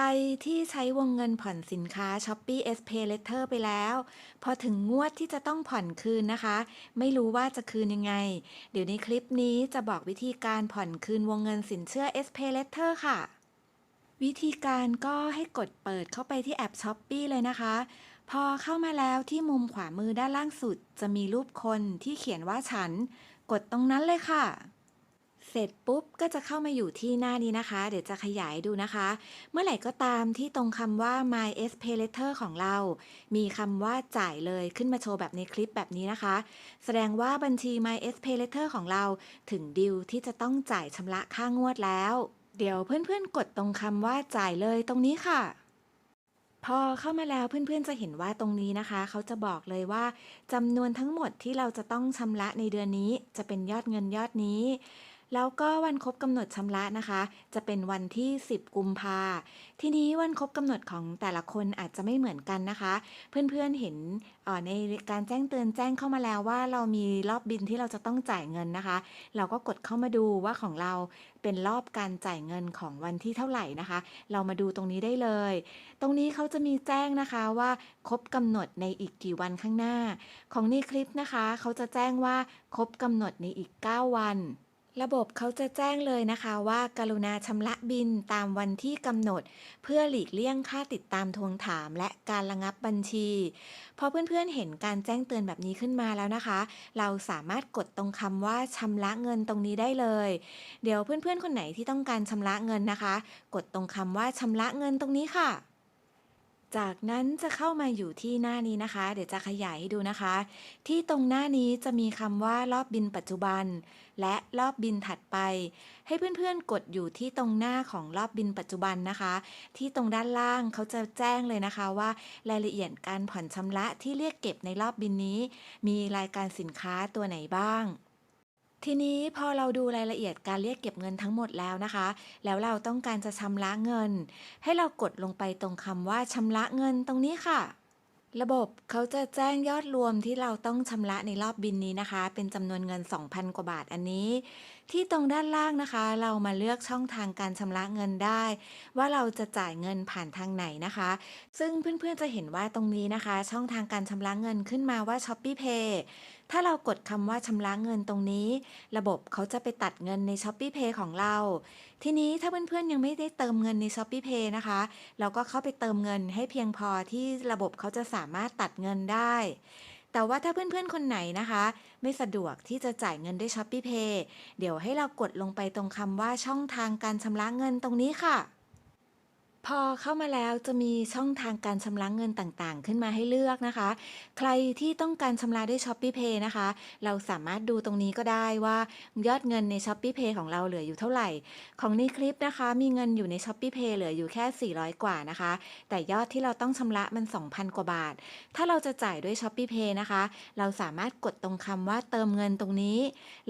รที่ใช้วงเงินผ่อนสินค้า Shopee S Pay Letter ไปแล้ว พอถึงงวดที่จะต้องผ่อนคืนนะคะ ไม่รู้ว่าจะคืนยังไง เดี๋ยวในคลิปนี้จะบอกวิธีการผ่อนคืนวงเงินสินเชื่อ S Pay Letter ค่ะ วิธีการก็ให้กดเปิดเข้าไปที่แอป Shopee เลยนะคะ พอเข้ามาแล้วที่มุมขวามือด้านล่างสุด จะมีรูปคนที่เขียนว่าฉัน กดตรงนั้นเลยค่ะ สร็จปุ๊บก็จะเข้ามาอยู่ที่หน้านี้นะคะ เดี๋ยวจะขยายดูนะคะ เมื่อไหร่ก็ตามที่ตรงคำว่า my S Pay Letter ของเรา มีคำว่าจ่ายเลยขึ้นมาโชว์แบบในคลิปแบบนี้นะคะ แสดงว่าบัญชี my S Pay Letter ของเราถึงดิวที่จะต้องจ่ายชำระค่างวดแล้ว เดี๋ยวเพื่อนๆ กดตรงคำว่าจ่ายเลยตรงนี้ค่ะพอเข้ามาแล้วเพื่อนๆจะเห็นว่าตรงนี้นะคะ เขาจะบอกเลยว่าจำนวนทั้งหมดที่เราจะต้องชำระในเดือนนี้ จะเป็นยอดเงินยอดนี้ แล้วก็วันครบกำหนดชำระนะคะ จะเป็นวันที่ 10 กุมภาทีนี้วันครบกำหนดของแต่ละคนอาจจะไม่เหมือนกันนะคะ เพื่อนๆเห็นในการแจ้งเตือนแจ้งเข้ามาแล้วว่าเรามีรอบบินที่เราจะต้องจ่ายเงินนะคะ เราก็กดเข้ามาดูว่าของเราเป็นรอบการจ่ายเงินของวันที่เท่าไหร่นะคะ เรามาดูตรงนี้ได้เลย ตรงนี้เขาจะมีแจ้งนะคะว่าครบกำหนดในอีกกี่วันข้างหน้า ของในคลิปนะคะ เขาจะแจ้งว่าครบกำหนดในอีก 9 วัน ระบบเขาจะแจ้งเลยนะคะว่าการุณาชำระบินตามวันที่กำหนด เพื่อหลีกเลี่ยงค่าติดตามทวงถามและการระงับบัญชีพอเพื่อนๆเห็นการแจ้งเตือนแบบนี้ขึ้นมาแล้วนะคะ เราสามารถกดตรงคำว่าชำระเงินตรงนี้ได้เลย เดี๋ยวเพื่อนๆคนไหนที่ต้องการชำระเงินนะคะ กดตรงคำว่าชำระเงินตรงนี้ค่ะ จากนั้นจะเข้ามาอยู่ที่หน้านี้นะคะ เดี๋ยวจะขยายให้ดูนะคะ ที่ตรงหน้านี้จะมีคำว่ารอบบินปัจจุบัน และรอบบินถัดไป ให้เพื่อนๆกดอยู่ที่ตรงหน้าของรอบบินปัจจุบันนะคะ ที่ตรงด้านล่างเขาจะแจ้งเลยนะคะว่า รายละเอียดการผ่อนชำระที่เรียกเก็บในรอบบินนี้ มีรายการสินค้าตัวไหนบ้าง ทีนี้พอเราดูรายละเอียดการเรียกเก็บเงินทั้งหมดแล้วนะคะ แล้วเราต้องการจะชำระเงิน ให้เรากดลงไปตรงคำว่าชำระเงินตรงนี้ค่ะ ระบบเขาจะแจ้งยอดรวมที่เราต้องชำระในรอบบินนี้นะคะ เป็นจำนวนเงิน 2,000 กว่าบาทอันนี้ ที่ตรงด้านล่างนะคะ เรามาเลือกช่องทางการชำระเงินได้ ว่าเราจะจ่ายเงินผ่านทางไหนนะคะ ซึ่งเพื่อนๆจะเห็นว่าตรงนี้นะคะ ช่องทางการชำระเงินขึ้นมาว่า Shopee Pay ถ้าเรากดคำว่าชำระเงินตรงนี้ ระบบเขาจะไปตัดเงินใน Shopee Pay ของเรา ทีนี้ถ้าเพื่อนๆยังไม่ได้เติมเงินใน Shopee Pay นะคะ เราก็เข้าไปเติมเงินให้เพียงพอที่ระบบเขาจะสามารถตัดเงินได้ แต่ว่าถ้าเพื่อนๆ คนไหนนะคะ ไม่สะดวกที่จะจ่ายเงินด้วย Shopee Pay เดี๋ยวให้เรากดลงไปตรงคำว่าช่องทางการชำระเงินตรงนี้ค่ะ พอเข้ามาแล้วจะมีช่องทางการชำระเงินต่างๆ ขึ้นมาให้เลือกนะคะ ใครที่ต้องการชำระด้วย Shopee Pay นะคะ เราสามารถดูตรงนี้ก็ได้ว่ายอดเงินใน Shopee Pay ของเราเหลืออยู่เท่าไหร่ ของในคลิปนะคะ มีเงินอยู่ใน Shopee Pay เหลืออยู่แค่ 400 กว่านะคะ แต่ยอดที่เราต้องชำระมัน 2,000 กว่าบาท ถ้าเราจะจ่ายด้วย Shopee Pay นะคะ เราสามารถกดตรงคำว่าเติมเงินตรงนี้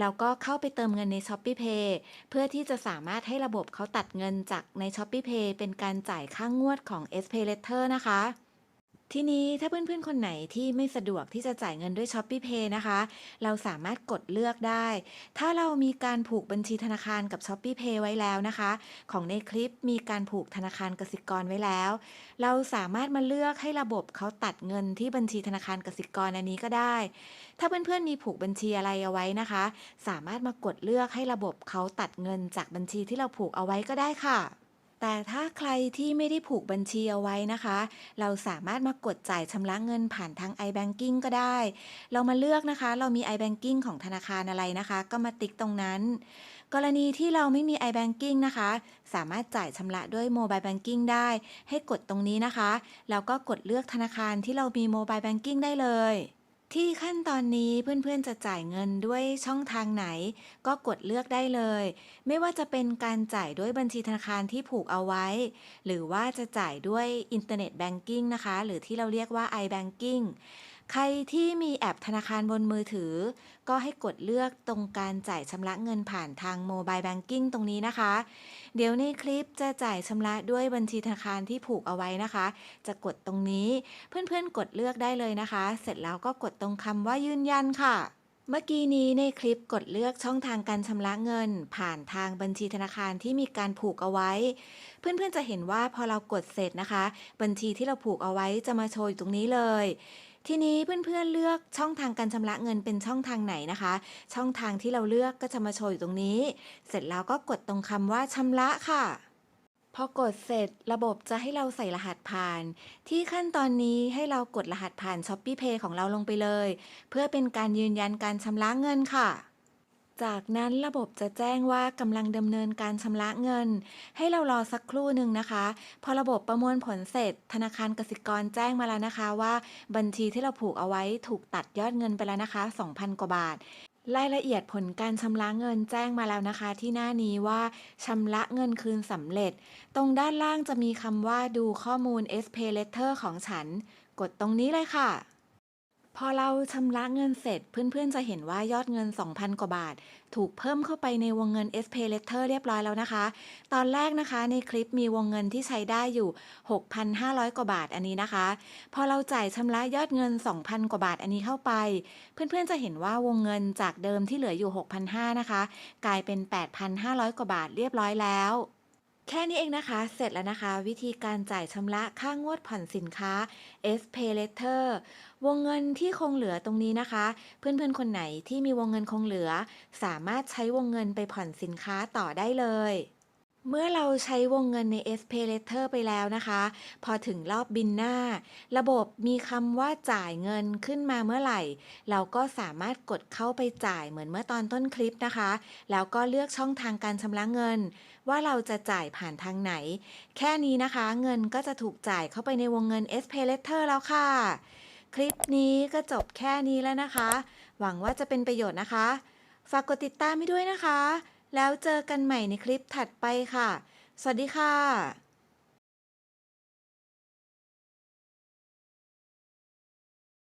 แล้วก็เข้าไปเติมเงินใน Shopee Pay เพื่อที่จะสามารถให้ระบบเขาตัดเงินจากใน Shopee Pay เป็นการจ่ายค่างวดของ S Pay Letter นะคะ ทีนี้ถ้าเพื่อนๆ คนไหนที่ไม่สะดวกที่จะจ่ายเงินด้วย Shopee Pay นะคะ เราสามารถกดเลือกได้ ถ้าเรามีการผูกบัญชีธนาคารกับ Shopee Pay ไว้แล้วนะคะ ของในคลิปมีการผูกธนาคารกสิกรไว้แล้ว เราสามารถมาเลือกให้ระบบเขาตัดเงินที่บัญชีธนาคารกสิกรอันนี้ก็ได้ ถ้าเพื่อนๆ มีผูกบัญชีอะไรเอาไว้นะคะ สามารถมากดเลือกให้ระบบเขาตัดเงินจากบัญชีที่เราผูกเอาไว้ก็ได้ค่ะ แต่ถ้าใครที่ไม่ได้ผูกบัญชีเอาไว้นะคะ เราสามารถมากดจ่ายชำระเงินผ่านทาง iBanking ก็ได้ เรามาเลือกนะคะ เรามี iBanking ของธนาคารอะไรนะคะ ก็มาติ๊กตรงนั้น กรณีที่เราไม่มี iBanking นะคะ สามารถจ่ายชำระด้วย Mobile Banking ได้ ให้กดตรงนี้นะคะ แล้วก็กดเลือกธนาคารที่เรามี Mobile Banking ได้เลย ที่ขั้นตอนนี้เพื่อนๆจะจ่ายเงินด้วยช่องทางไหน ก็กดเลือกได้เลย ไม่ว่าจะเป็นการจ่ายด้วยบัญชีธนาคารที่ผูกเอาไว้ หรือว่าจะจ่ายด้วยอินเทอร์เน็ตแบงกิ้งนะคะ หรือที่เราเรียกว่า iBanking ใครที่มีแอปธนาคารบนมือถือ ก็ให้กดเลือกตรงการจ่ายชำระเงินผ่านทางโมบายแบงกิ้งตรงนี้นะคะ เดี๋ยวในคลิปจะจ่ายชำระด้วยบัญชีธนาคารที่ผูกเอาไว้นะคะ จะกดตรงนี้เพื่อนๆกดเลือกได้เลยนะคะ เสร็จแล้วก็กดตรงคำว่ายืนยันค่ะ เมื่อกี้นี้ในคลิปกดเลือกช่องทางการชำระเงิน ผ่านทางบัญชีธนาคารที่มีการผูกเอาไว้ เพื่อนๆจะเห็นว่าพอเรากดเสร็จนะคะ บัญชีที่เราผูกเอาไว้จะมาโชว์อยู่ตรงนี้เลย ทีนี้เพื่อนๆเลือกช่องทางการชำระเงินเป็นช่องทางไหนนะคะ ช่องทางที่เราเลือกก็จะมาโชว์อยู่ตรงนี้ เสร็จแล้วก็กดตรงคำว่าชำระค่ะ พอกดเสร็จระบบจะให้เราใส่รหัสผ่าน ที่ขั้นตอนนี้ให้เรากดรหัสผ่าน s h อ p e e Pay ของเราลงไปเลย เพื่อเป็นการยืนยันการชำระเงินค่ะ จากนั้นระบบจะแจ้งว่ากำลังดำเนินการชำระเงิน ให้เรารอสักครู่หนึ่งนะคะ พอระบบประมวลผลเสร็จ ธนาคารกสิกรแจ้งมาแล้วนะคะว่า บัญชีที่เราผูกเอาไว้ถูกตัดยอดเงินไปแล้วนะคะ 2,000 กว่าบาท รายละเอียดผลการชำระเงินแจ้งมาแล้วนะคะ ที่หน้านี้ว่าชำระเงินคืนสำเร็จ ตรงด้านล่างจะมีคำว่าดูข้อมูล S Pay Letter ของฉัน กดตรงนี้เลยค่ะ พอเราชำระเงินเสร็จ เพื่อนๆ จะเห็นว่ายอดเงิน 2,000 กว่าบาท ถูกเพิ่มเข้าไปในวงเงิน S Pay Letter เรียบร้อยแล้วนะคะ ตอนแรกนะคะในคลิปมีวงเงินที่ใช้ได้อยู่ 6,500 กว่าบาทอันนี้นะคะ พอเราจ่ายชำระยอดเงิน 2,000 กว่าบาทอันนี้เข้าไป เพื่อนๆ จะเห็นว่าวงเงินจากเดิมที่เหลืออยู่ 6,500 นะคะ กลายเป็น 8,500 กว่าบาทเรียบร้อยแล้ว แค่นี้เองนะคะ เสร็จแล้วนะคะ วิธีการจ่ายชำระค่างวดผ่อนสินค้า S Pay Letter วงเงินที่คงเหลือตรงนี้นะคะ เพื่อนๆคนไหนที่มีวงเงินคงเหลือ สามารถใช้วงเงินไปผ่อนสินค้าต่อได้เลย เมื่อเราใช้วงเงินใน S Pay Letter ไปแล้วนะคะ พอถึงรอบบินหน้า ระบบมีคำว่าจ่ายเงินขึ้นมาเมื่อไหร่ เราก็สามารถกดเข้าไปจ่ายเหมือนเมื่อตอนต้นคลิปนะคะ แล้วก็เลือกช่องทางการชำระเงิน ว่าเราจะจ่ายผ่านทางไหน แค่นี้นะคะ เงินก็จะถูกจ่ายเข้าไปในวงเงิน S Pay Letter แล้วค่ะ คลิปนี้ก็จบแค่นี้แล้วนะคะ หวังว่าจะเป็นประโยชน์นะคะ ฝากกดติดตามให้ด้วยนะคะ แล้วเจอกันใหม่ในคลิปถัดไปค่ะ สวัสดีค่ะ